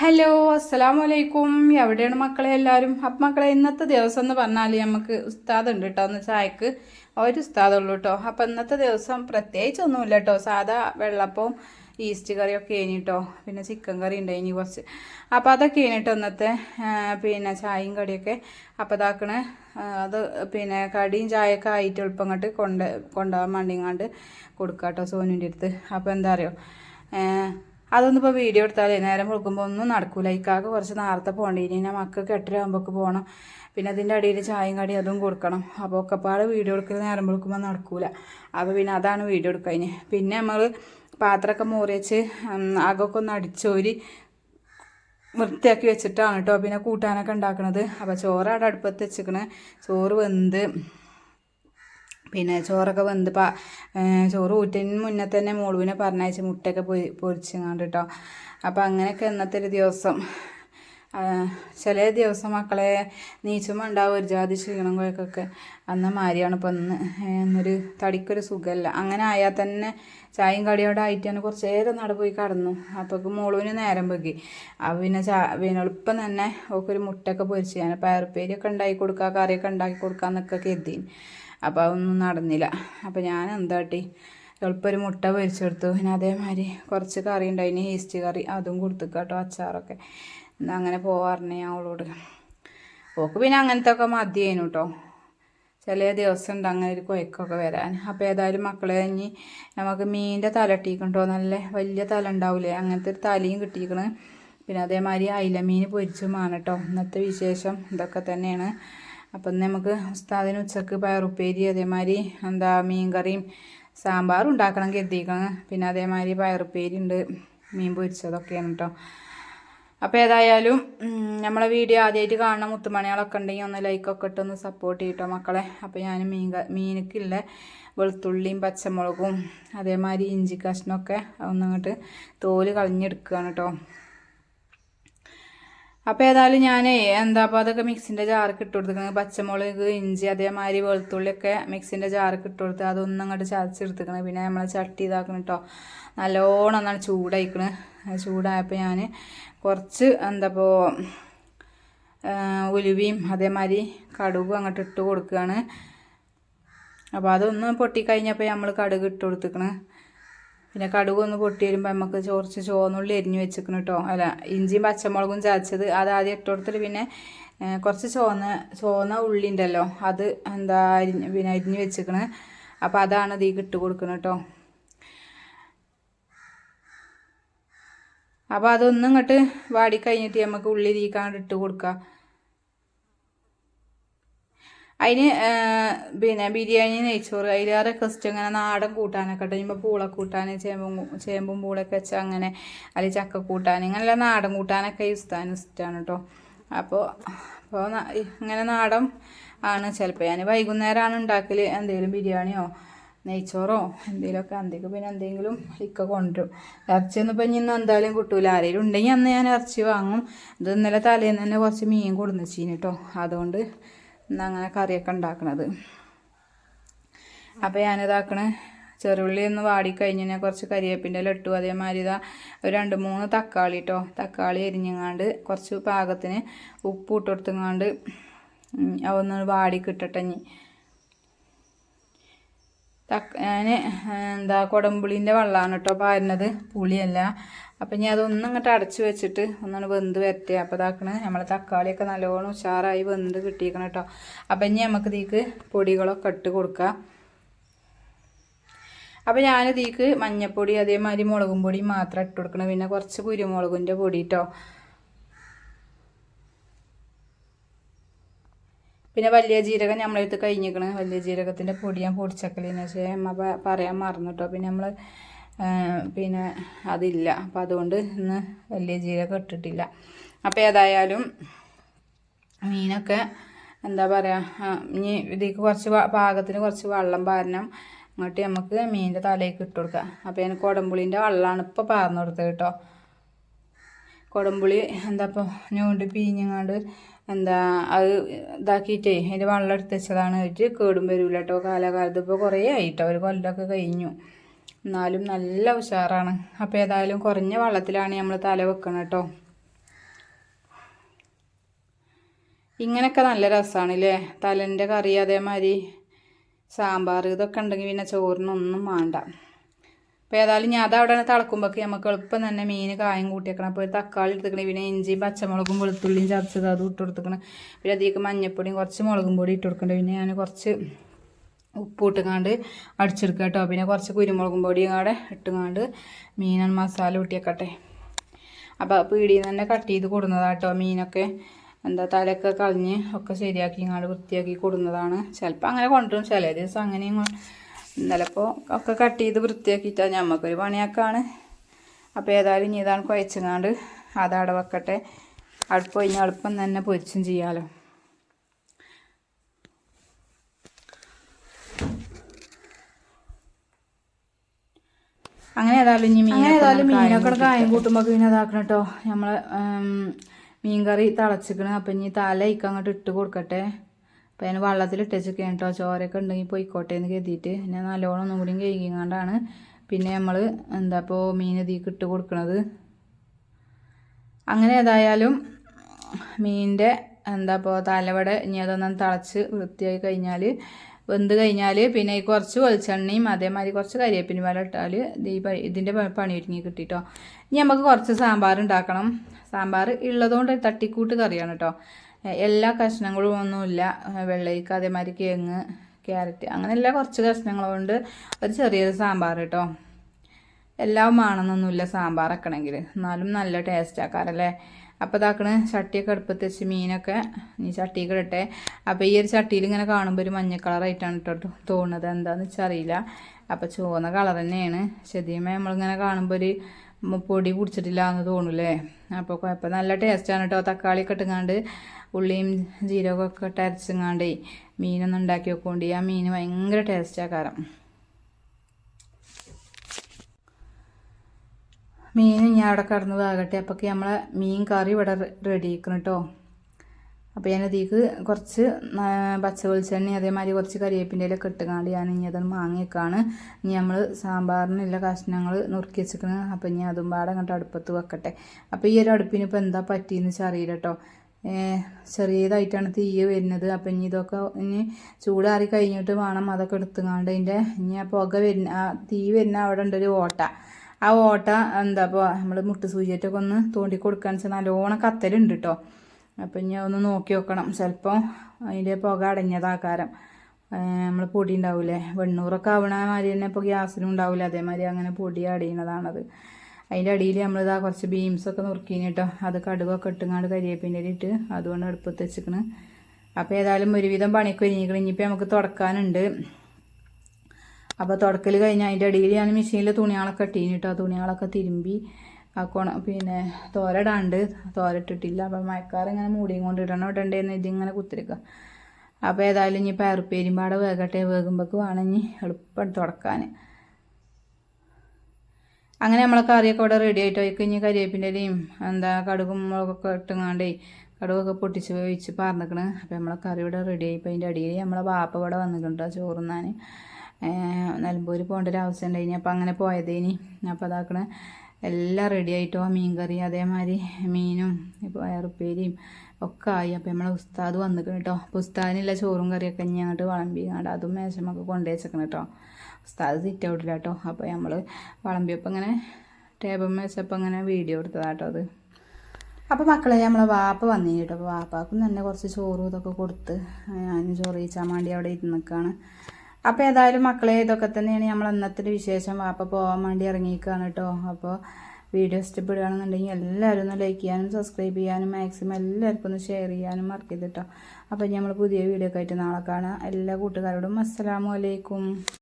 Hello അസ്സലാം വലൈക്കും എവിടെയാണ് മക്കളെ എല്ലാവരും? അപ്പം മക്കളെ ഇന്നത്തെ ദിവസം എന്ന് പറഞ്ഞാൽ നമുക്ക് ഉസ്താദ് ഉണ്ട് കേട്ടോ ഒന്ന് ചായക്ക്. ഒരു ഉസ്താദുള്ളൂ കേട്ടോ അപ്പം ഇന്നത്തെ ദിവസം പ്രത്യേകിച്ച് ഒന്നുമില്ല കേട്ടോ സാധാ വെള്ളപ്പവും ഈസ്റ്റ് കറിയൊക്കെ കഴിഞ്ഞ് കേട്ടോ പിന്നെ ചിക്കൻ കറി ഉണ്ടായിനി കുറച്ച്. അപ്പോൾ അതൊക്കെ കഴിഞ്ഞിട്ട് ഇന്നത്തെ. പിന്നെ ചായയും കടിയൊക്കെ. അപ്പോൾ ഇതാക്കണ. അത് പിന്നെ കടിയും ചായയൊക്കെ ആയിട്ട് എളുപ്പം അങ്ങോട്ട് കൊണ്ട് കൊണ്ടുപോകാൻ വേണ്ടിങ്ങാണ്ട് കൊടുക്കാം കേട്ടോ സോനുവിന്റെ അടുത്ത്. അപ്പോൾ എന്താ അറിയോ? അതൊന്നും വീഡിയോ എടുത്താലേ? നേരം കൊടുക്കുമ്പോൾ ഒന്നും നടക്കൂല. ഇക്കാക്ക് കുറച്ച് നേരത്തെ പോകേണ്ടി. ഇനി ഞാൻ മക്കൾക്ക് എട്ടരയാകുമ്പോൾക്ക് പോകണം പിന്നെ അതിന്റെ അടിയിൽ ചായയും കടി അതും കൊടുക്കണം. അപ്പോൾ ഒക്കെപ്പാട് വീഡിയോ എടുക്കുന്ന നേരം കൊടുക്കുമ്പോൾ നടക്കൂല. അപ്പോൾ പിന്നെ അതാണ് വീഡിയോ എടുക്കുക പിന്നെ നമ്മൾ പാത്രമൊക്കെ മൂറിയച്ച് അകമൊക്കെ ഒന്ന് അടിച്ചോരി വൃത്തിയാക്കി വെച്ചിട്ടാണ് കേട്ടോ പിന്നെ കൂട്ടാനൊക്കെ ഉണ്ടാക്കണത്. അപ്പോൾ ചോറ് അവിടെ അടുപ്പത്ത് വെച്ചിക്കണ് ചോറ് വെന്ത് പിന്നെ ചോറൊക്കെ വെന്ത് പാ ചോറ് ഊറ്റിന് മുന്നേ തന്നെ മോളുവിനെ പറഞ്ഞയച്ച് മുട്ടയൊക്കെ പൊരി പൊരിച്ചങ്ങാണ്ട് കേട്ടോ അപ്പോൾ അങ്ങനെയൊക്കെ ഇന്നത്തെ ഒരു ദിവസം. ചില ദിവസം മക്കളെ നീച്ചുമ്പോൾ ഉണ്ടാവും ഒരു ജാതി ക്ഷീണം കുഴക്കൊക്കെ. അന്ന് മാരിയാണ് ഇപ്പം ഇന്ന് എന്നൊരു തടിക്കൊരു സുഖമല്ല അങ്ങനെ ആയാൽ തന്നെ ചായയും കടിയോടെ ആയിട്ട് തന്നെ കുറച്ച് നേരം നട പോയി കടന്നു. അപ്പോൾ മോളുവിന് നേരം വെക്കി അപ്പോൾ പിന്നെ ചാ പിന്നെ എളുപ്പം തന്നെ ഓക്കൊരു മുട്ടയൊക്കെ പൊരിച്ച് ഞാൻ പയറുപ്പേരിയൊക്കെ ഉണ്ടാക്കി കൊടുക്കുക കറിയൊക്കെ ഉണ്ടാക്കി കൊടുക്കുക എന്നൊക്കെ കരുതി അപ്പോൾ അതൊന്നും നടന്നില്ല. അപ്പോൾ ഞാൻ എന്താട്ടി എളുപ്പം ഒരു മുട്ട പൊരിച്ചെടുത്തു. പിന്നെ അതേമാതിരി കുറച്ച് കറി ഉണ്ടായിന് ഈസ്റ്റ് കറി. അതും കൊടുത്തു കേട്ടോ അച്ചാറൊക്കെ. എന്നാൽ അങ്ങനെ പോവാറിനെ ഞാൻ അവളോട്. ഓക്ക് പിന്നെ അങ്ങനത്തെ ഒക്കെ മതിയേനു കേട്ടോ ചില ദിവസം ഉണ്ട് അങ്ങനെ ഒരു കുഴക്കൊക്കെ വരാൻ. അപ്പോൾ ഏതായാലും മക്കളെ ഇനി നമുക്ക് മീനിന്റെ തല ഇട്ടിക്കണ്ടോ നല്ല വലിയ തല ഉണ്ടാവില്ലേ അങ്ങനത്തെ ഒരു തലയും കിട്ടിയിരിക്കണ് പിന്നെ അതേമാതിരി അയില മീൻ പൊരിച്ചുമാണ് കേട്ടോ ഇന്നത്തെ വിശേഷം ഇതൊക്കെ തന്നെയാണ്. അപ്പം നമുക്ക് ഉസ്താദിന് ഉച്ചയ്ക്ക് പയറുപ്പേരി അതേമാതിരി എന്താ മീൻ കറിയും സാമ്പാറും ഉണ്ടാക്കണം കരുതിയിരിക്കണം പിന്നെ അതേമാതിരി പയറുപ്പേരി ഉണ്ട് മീൻ പൊരിച്ചതൊക്കെയാണ് കേട്ടോ അപ്പോൾ ഏതായാലും നമ്മളെ വീഡിയോ ആദ്യമായിട്ട് കാണുന്ന മുത്തുമണികളൊക്കെ ഉണ്ടെങ്കിൽ ഒന്ന് ലൈക്കൊക്കെ ഇട്ട് ഒന്ന് സപ്പോർട്ട് ചെയ്യട്ടോ മക്കളെ. അപ്പോൾ ഞാൻ മീൻ മീനക്കുള്ള വെളുത്തുള്ളിയും പച്ചമുളകും അതേമാതിരി ഇഞ്ചി കഷ്ണമൊക്കെ ഒന്നങ്ങോട്ട് തോൽ കളഞ്ഞെടുക്കുകയാണ് കേട്ടോ അപ്പോൾ ഏതായാലും ഞാൻ എന്താ അപ്പോൾ അതൊക്കെ മിക്സിന്റെ ജാർക്ക് ഇട്ട് കൊടുത്തിരിക്കുന്നത്. പച്ചമുളക് ഇഞ്ചി അതേമാതിരി വെളുത്തുള്ളിയൊക്കെ മിക്സിന്റെ ജാർക്ക് ഇട്ട് കൊടുത്ത് അതൊന്നും അങ്ങോട്ട് ചതച്ചെടുത്തിക്കണം പിന്നെ നമ്മളെ ചട്ടി ഇതാക്കണം കേട്ടോ നല്ലോണം എന്നാണ് ചൂടായിക്കണ്. ചൂടായപ്പോൾ ഞാൻ കുറച്ച് എന്താ ഇപ്പോൾ ഉലുവയും അതേമാതിരി കടുകും അങ്ങോട്ട് ഇട്ട് കൊടുക്കുകയാണ് അപ്പോൾ അതൊന്ന് പൊട്ടിക്കഴിഞ്ഞപ്പോൾ നമ്മൾ കടുക് ഇട്ട് കൊടുത്തിക്കണ് പിന്നെ കടുക് ഒന്ന് പൊട്ടി വരുമ്പോൾ നമുക്ക് കുറച്ച് ചുവന്നുള്ളി എരിഞ്ഞ് വെച്ചിരിക്കണം കേട്ടോ അല്ല ഇഞ്ചിയും പച്ചമുളകും ചതച്ചത്. അത് ആദ്യം ഇട്ട് കൊടുത്തിട്ട് പിന്നെ കുറച്ച് ചുവന്ന ചുവന്ന ഉള്ളി ഉണ്ടല്ലോ അത് എന്താ അരിഞ്ഞ് പിന്നെ അരിഞ്ഞ് വെച്ചിക്കണ്. അപ്പോൾ അതാണ് ഇതിലേക്ക് ഇട്ട് കൊടുക്കണം കേട്ടോ അപ്പോൾ അതൊന്നും ഇങ്ങോട്ട് വാടി കഴിഞ്ഞിട്ട് നമുക്ക് ഉള്ളി തീക്കാണ്ട് ഇട്ട് കൊടുക്കാം. അതിന് പിന്നെ ബിരിയാണി നെയ്ച്ചോറ് അതിലേറെ ക്രിസ്റ്റ് അങ്ങനെ നാടൻ കൂട്ടാനൊക്കെ ഇട്ട്. പൂള കൂട്ടാൻ ചേമ്പും ചേമ്പും പൂളൊക്കെ വെച്ച് അങ്ങനെ അല്ലെങ്കിൽ ചക്ക കൂട്ടാൻ ഇങ്ങനെയുള്ള നാടൻ കൂട്ടാനൊക്കെ ഇഷ്ടമാണ് ഇഷ്ടമാണ് കേട്ടോ അപ്പോൾ അപ്പോൾ ഇങ്ങനെ നാടൻ ആണ്. ചിലപ്പോൾ ഞാൻ വൈകുന്നേരമാണ് ഉണ്ടാക്കൽ എന്തെങ്കിലും ബിരിയാണിയോ നെയ്ച്ചോറോ എന്തെങ്കിലുമൊക്കെ എന്തെങ്കിലും പിന്നെ എന്തെങ്കിലും ഇക്ക കൊണ്ടുവരും ഇറച്ചിയൊന്നും ഇപ്പം ഇന്ന് എന്തായാലും കിട്ടൂല. ആരെങ്കിലും ഉണ്ടെങ്കിൽ അന്ന് ഞാൻ ഇറച്ചി വാങ്ങും. ഇത് ഇന്നലെ തലേന്ന് തന്നെ കുറച്ച് മീൻ കൊടുന്ന് വെച്ചിന് കേട്ടോ അതുകൊണ്ട് ഇന്ന് അങ്ങനെ കറിയൊക്കെ ഉണ്ടാക്കണത്. അപ്പോൾ ഞാനിതാക്കണ ചെറുള്ളി ഒന്ന് വാടിക്കഴിഞ്ഞ് ഞാൻ കുറച്ച് കരിയേപ്പിന്റെ ഇട്ടു. അതേമാതിരി ഇതാ ഒരു രണ്ട് മൂന്ന് തക്കാളി കേട്ടോ തക്കാളി എരിഞ്ഞങ്ങാണ്ട് കുറച്ച് പാകത്തിന് ഉപ്പ് ഇട്ട് കൊടുത്തങ്ങാണ്ട് അതൊന്ന് വാടി കിട്ടട്ടെ ഇനി. തക്ക ഞാൻ എന്താ കുടംപുളീന്റെ വെള്ളമാണ് കേട്ടോ പാരുന്നത്. പുളിയല്ല. അപ്പം ഇനി അതൊന്നും ഇങ്ങോട്ട് അടച്ച് വെച്ചിട്ട് ഒന്നാണ് വെന്ത് വരട്ടെ. അപ്പോൾ ഇതാക്കണേ നമ്മളെ തക്കാളിയൊക്കെ നല്ലോണം ഉഷാറായി വെന്ത് കിട്ടിയിരിക്കണം കേട്ടോ അപ്പം ഇനി നമുക്ക് ഇതിക്ക് പൊടികളൊക്കെ ഇട്ട് കൊടുക്കാം. അപ്പോൾ ഞാൻ ഇതിക്ക് മഞ്ഞപ്പൊടി അതേമാതിരി മുളകും പൊടി മാത്രം ഇട്ട് കൊടുക്കണം. പിന്നെ കുറച്ച് കുരുമുളകിന്റെ പൊടി കേട്ടോ പിന്നെ വലിയ ജീരകം നമ്മളെടുത്ത് കഴിഞ്ഞിരിക്കണം. വലിയ ജീരകത്തിന്റെ പൊടി ഞാൻ പൊടിച്ചക്കലിന് പക്ഷേ അമ്മ പറയാൻ മറന്നു കേട്ടോ പിന്നെ നമ്മൾ പിന്നെ അതില്ല. അപ്പോൾ അതുകൊണ്ട് ഇന്ന് വലിയ ജീരകം ഇട്ടിട്ടില്ല. അപ്പോൾ ഏതായാലും മീനൊക്കെ എന്താ പറയുക ഇനി ഇതിലേക്ക് കുറച്ച് പാകത്തിന് കുറച്ച് വെള്ളം പാരണം. അങ്ങോട്ട് നമുക്ക് മീനിന്റെ തലയിലേക്ക് ഇട്ട് കൊടുക്കാം. അപ്പോൾ ഞാൻ കുടംപുളീന്റെ വെള്ളമാണ് ഇപ്പോൾ പാർന്നു കൊടുത്തത് കേട്ടോ. കൊടമ്പുളി എന്താ ഇപ്പോൾ ഞൂണ്ട് പീഞ്ഞങ്ങാണ്ട് എന്താ അത് ഇതാക്കിയിട്ടേ അതിന്റെ വെള്ളം എടുത്ത് വെച്ചതാണ്. വെച്ചിട്ട് കേടും വരില്ല കേട്ടോ. കാലകാലത്ത് ഇപ്പോൾ കുറേ ആയിട്ടോ. ഒരു കൊല്ലമൊക്കെ കഴിഞ്ഞു. എന്നാലും നല്ല ഉഷാറാണ്. അപ്പോൾ ഏതായാലും കുറഞ്ഞ വെള്ളത്തിലാണ് നമ്മൾ തല വെക്കണം കേട്ടോ ഇങ്ങനെയൊക്കെ നല്ല രസമാണ് ഇല്ലേ തലന്റെ കറി അതേമാതിരി സാമ്പാർ ഇതൊക്കെ ഉണ്ടെങ്കിൽ പിന്നെ ചോറിനൊന്നും വേണ്ട അപ്പോൾ ഏതായാലും ഞാൻ അതവിടെ തിളക്കുമ്പോഴൊക്കെ നമുക്ക് എളുപ്പം തന്നെ മീൻ കായം കൂട്ടിയേക്കണം. അപ്പോൾ തക്കാളി എടുത്തുക്കണം പിന്നെ ഇഞ്ചിയും പച്ചമുളകും വെളുത്തുള്ളിയും ചതച്ചത് അതും ഇട്ട് കൊടുത്തിക്കണം. പിന്നെ അധികം മഞ്ഞപ്പൊടിയും കുറച്ച് മുളകും പൊടി ഇട്ട് കൊടുക്കണ്ട. പിന്നെ ഞാൻ കുറച്ച് ഉപ്പ് ഇട്ടുകാണ്ട് അടിച്ചെടുക്കുക കേട്ടോ. പിന്നെ കുറച്ച് കുരുമുളകും പൊടിയും കൂടെ ഇട്ടുകാണ്ട് മീനൻ മസാല കൂട്ടിയേക്കട്ടെ അപ്പോൾ പീടിയിൽ നിന്ന് തന്നെ കട്ട് ചെയ്ത് കൊടുന്നതാട്ടോ മീനൊക്കെ എന്താ തലയൊക്കെ കളഞ്ഞ് ഒക്കെ ശരിയാക്കി ഇങ്ങാണ്ട് വൃത്തിയാക്കി കൊടുന്നതാണ്. ചിലപ്പോൾ അങ്ങനെ കൊണ്ടുവരും. ചില ദിവസം അങ്ങനെയും ചിലപ്പോൾ ഒക്കെ കട്ട് ചെയ്ത് വൃത്തിയാക്കിയിട്ടാണ് ഞമ്മക്കൊരു പണിയാക്കാണ്. അപ്പോൾ ഏതായാലും ഇനി ഇതാണ് കുഴച്ചങ്ങാണ്ട് അതവിടെ വെക്കട്ടെ അടുപ്പ് കഴിഞ്ഞ് എളുപ്പം തന്നെ പൊരിച്ചും ചെയ്യാമല്ലോ അങ്ങനെ ഏതായാലും ഇനി മീൻ ഏതായാലും മീനൊക്കെ കായം കൂട്ടുമ്പോൾ പിന്നെ ഇതാക്കണം കേട്ടോ നമ്മൾ മീൻകറി തിളച്ചിക്കണ്. അപ്പം ഇനി തല ഇക്ക അങ്ങോട്ട് ഇട്ട് കൊടുക്കട്ടെ. അപ്പം അതിന് വെള്ളത്തിൽ ഇട്ടേച്ചൊക്കെയാണ് കേട്ടോ ചോരൊക്കെ ഉണ്ടെങ്കിൽ പോയിക്കോട്ടെ എന്ന് കരുതിയിട്ട്. പിന്നെ നല്ലോണം ഒന്നും കൂടി കഴിക്കാണ്ടാണ് പിന്നെ നമ്മൾ എന്താ ഇപ്പോൾ മീൻ ഇതീക്ക് ഇട്ട് കൊടുക്കണത്. അങ്ങനെ ഏതായാലും മീനിന്റെ എന്താ ഇപ്പോൾ തലവട ഇനി അതൊന്നും തിളച്ച് വൃത്തിയായി കഴിഞ്ഞാൽ വെന്ത് കഴിഞ്ഞാൽ പിന്നെ കുറച്ച് വെളിച്ചെണ്ണയും അതേമാതിരി കുറച്ച് കരിവേപ്പിന് വല ഇട്ടാൽ ഈ ഇതിന്റെ പണി ഒരുങ്ങി കിട്ടിട്ടോ. ഇനി നമുക്ക് കുറച്ച് സാമ്പാർ ഉണ്ടാക്കണം. സാമ്പാർ ഉള്ളതുകൊണ്ട് തട്ടിക്കൂട്ട് കറിയാണ് കേട്ടോ എല്ലാ കഷ്ണങ്ങളും ഒന്നുമില്ല. വെള്ളരിക്ക അതേമാതിരി കിഴങ്ങ് ക്യാരറ്റ് അങ്ങനെ എല്ലാ കുറച്ച് കഷ്ണങ്ങളുകൊണ്ട് ഒരു ചെറിയൊരു സാമ്പാർ കേട്ടോ എല്ലാം വേണമെന്നൊന്നുമില്ല സാമ്പാർ വെക്കണമെങ്കിൽ. എന്നാലും നല്ല ടേസ്റ്റ് ആക്കാറല്ലേ അപ്പോൾ ഇതാക്കണ് ചട്ടിയൊക്കെ അടുപ്പത്ത് വെച്ച് മീനൊക്കെ ഈ ചട്ടിയൊക്കെ ഇടട്ടെ. അപ്പോൾ ഈ ഒരു ചട്ടിയിൽ ഇങ്ങനെ കാണുമ്പോൾ ഒരു മഞ്ഞ കളറായിട്ടാണ് കേട്ടോ തോന്നുന്നത്. എന്താണെന്ന് വെച്ചാൽ അറിയില്ല. അപ്പോൾ ചുവന്ന കളർ തന്നെയാണ്. ശരിയുമേ നമ്മളിങ്ങനെ കാണുമ്പോൾ ഒരു പൊടി പിടിച്ചിട്ടില്ല എന്ന് തോന്നൂലേ അപ്പോൾ കുഴപ്പം നല്ല ടേസ്റ്റാണ് കേട്ടോ. തക്കാളിയൊക്കെ ഇട്ടുങ്ങാണ്ട് ഉള്ളിയും ജീരകമൊക്കെ ഇട്ട് അരച്ചങ്ങാണ്ടേ മീനൊന്നും ഉണ്ടാക്കി വെക്കൊണ്ട് ആ മീൻ ഭയങ്കര ടേസ്റ്റാണ് മീൻ ഞാൻ അവിടെ കിടന്നതാകട്ടെ. വേകട്ടെ നമ്മൾ നമ്മളെ മീൻ കറി ഇവിടെ റെഡി ആക്കണം കേട്ടോ അപ്പോൾ ഞാൻ അതിക്ക് കുറച്ച് പച്ച വെളിച്ചെണ്ണ അതേമാതിരി കുറച്ച് കരിവേപ്പിന്റെ ഇലയൊക്കെ ഇട്ടുകാണ്ട് ഞാൻ ഇനി അതൊന്ന് മാങ്ങിയേക്കാണ്. ഇനി നമ്മൾ സാമ്പാറിനുള്ള കഷ്ണങ്ങൾ നുറുക്കി വെച്ചിരിക്കുന്നത് അപ്പോൾ ഇനി അതും പാടെ അങ്ങോട്ട് അടുപ്പത്ത് വെക്കട്ടെ. അപ്പോൾ ഈ ഒരു അടുപ്പിന് ഇപ്പോൾ എന്താ പറ്റിയെന്ന് വെച്ചാൽ അറിയില്ല കേട്ടോ ചെറിയതായിട്ടാണ് തീ വരുന്നത്. അപ്പം ഇനി ഇതൊക്കെ ഇനി ചൂടാറി കഴിഞ്ഞിട്ട് വേണം അതൊക്കെ എടുത്തുങ്ങാണ്ട് അതിന്റെ ഇനി ആ പുക വരുന്ന തീ വരുന്ന അവിടെ ഉണ്ട് ഒരു ഓട്ട. ആ ഓട്ട എന്താ ഇപ്പോൾ നമ്മൾ മുട്ട് സൂചിയൊക്കെ ഒന്ന് തോണ്ടി കൊടുക്കാന്ന് വെച്ചാൽ നല്ലോണം കത്തലുണ്ട് കേട്ടോ അപ്പം ഇനി ഒന്ന് നോക്കി നോക്കണം ചിലപ്പോൾ അതിന്റെ പുക അടങ്ങിയതാക്കാരം നമ്മൾ പൊടി ഉണ്ടാവില്ലേ വെണ്ണൂറൊക്കെ ആവണ മാതിരി തന്നെ ഇപ്പോൾ ഗ്യാസിനും ഉണ്ടാവില്ല അതേമാതിരി അങ്ങനെ പൊടി അടിയുന്നതാണത് അതിന്റെ അടിയിൽ നമ്മളിതാ കുറച്ച് ബീംസൊക്കെ നുറുക്കിന് കേട്ടോ അത് കടുകൊക്കെ ഇട്ടുങ്ങാണ്ട് കരിയേപ്പിന്റെ ഇട്ട് അതുകൊണ്ട് അടുപ്പത്ത് വെച്ചിക്കണ്. അപ്പോൾ ഏതായാലും ഒരുവിധം പണിക്ക് ഒരുങ്ങിക്കണം. ഇനിയിപ്പോൾ നമുക്ക് തുടക്കാനുണ്ട്. അപ്പോൾ തുടക്കൽ കഴിഞ്ഞ് അതിന്റെ ഇടയിൽ ഞാൻ മെഷീനിൽ തുണികളൊക്കെ ഇട്ടീന് ആ തുണികളൊക്കെ തിരുമ്പി ആ കൊണ പിന്നെ തോരടാണ്ട്. തോരട്ടിട്ടില്ല. അപ്പോൾ മഴക്കാർ ഇങ്ങനെ മൂടിയും കൊണ്ട് ഇടണം. ഇടണ്ടേന്ന് ഇതിങ്ങനെ കുത്തിരിക്കുക അപ്പോൾ ഏതായാലും ഇനി പയറുപ്പേരും പാടെ വേകട്ടെ. വേകുമ്പോൾക്ക് വേണമെങ്കിൽ എളുപ്പം തുടക്കാൻ അങ്ങനെ നമ്മളെ കറിയൊക്കെ ഇവിടെ റെഡി ആയിട്ട്. അവർക്ക് ഇനി കരിവേപ്പിന്റെ ഇലയും എന്താ കടുകും മുളകൊക്കെ ഇട്ടുങ്ങാണ്ടേ കടുകൊക്കെ പൊട്ടിച്ച് വെച്ച് പറഞ്ഞിക്കണ് അപ്പോൾ നമ്മളെ കറി ഇവിടെ റെഡി ആയി. ഇപ്പോൾ അതിന്റെ അടിയിൽ നമ്മളെ ബാപ്പ ഇവിടെ വന്നിട്ടുണ്ട് ചോറുന്നാൻ നിലമ്പൂർ പോകേണ്ട ഒരു ആവശ്യം ഉണ്ടായിനി. അപ്പോൾ അങ്ങനെ പോയതേനി. അപ്പോൾ അതാക്കണ എല്ലാം റെഡി ആയിട്ടോ മീൻ കറി അതേമാതിരി മീനും ഇപ്പോൾ വയറുപ്പേരിയും ഒക്കെ ആയി. അപ്പോൾ നമ്മളെ ഉസ്താദ് വന്നിക്കണം കേട്ടോ അപ്പോൾ ഉസ്താദിനുള്ള ചോറും കറിയൊക്കെ ഇനി അങ്ങോട്ട് വളമ്പിങ്ങാണ്ട് അതും മേശമൊക്കെ കൊണ്ടു വെച്ചേക്കണം കേട്ടോ ഉസ്താദ് സിറ്റ് ഔട്ടില്ല കേട്ടോ അപ്പോൾ നമ്മൾ വളമ്പിയപ്പോൾ ഇങ്ങനെ ടേബിൾ മേശപ്പം ഇങ്ങനെ വീഡിയോ എടുത്തതാട്ടോ അത്. അപ്പോൾ മക്കളെ നമ്മളെ വാപ്പ വന്നു കേട്ടോ അപ്പോൾ വാപ്പാക്കും തന്നെ കുറച്ച് ചോറും ഇതൊക്കെ കൊടുത്ത് ഞാനും ചോറ് കഴിച്ചാൻ വേണ്ടി അവിടെ ഇരുന്ന് നിൽക്കുകയാണ് അപ്പോൾ ഏതായാലും മക്കളെ ഇതൊക്കെ തന്നെയാണ് നമ്മൾ അന്നത്തെ വിശേഷം. വാപ്പ പോകാൻ വേണ്ടി ഇറങ്ങിയിരിക്കുകയാണ് കേട്ടോ. അപ്പോൾ വീഡിയോ ഇഷ്ടപ്പെടുകയാണെന്നുണ്ടെങ്കിൽ എല്ലാവരും ഒന്ന് ലൈക്ക് ചെയ്യാനും സബ്സ്ക്രൈബ് ചെയ്യാനും മാക്സിമം എല്ലാവർക്കും ഒന്ന് ഷെയർ ചെയ്യാനും മറക്കരുത് കേട്ടോ. അപ്പോൾ നമ്മൾ പുതിയ വീഡിയോ ഒക്കെ ആയിട്ട് നാളെ കാണാം. എല്ലാ കൂട്ടുകാരോടും അസ്സലാമു അലൈക്കും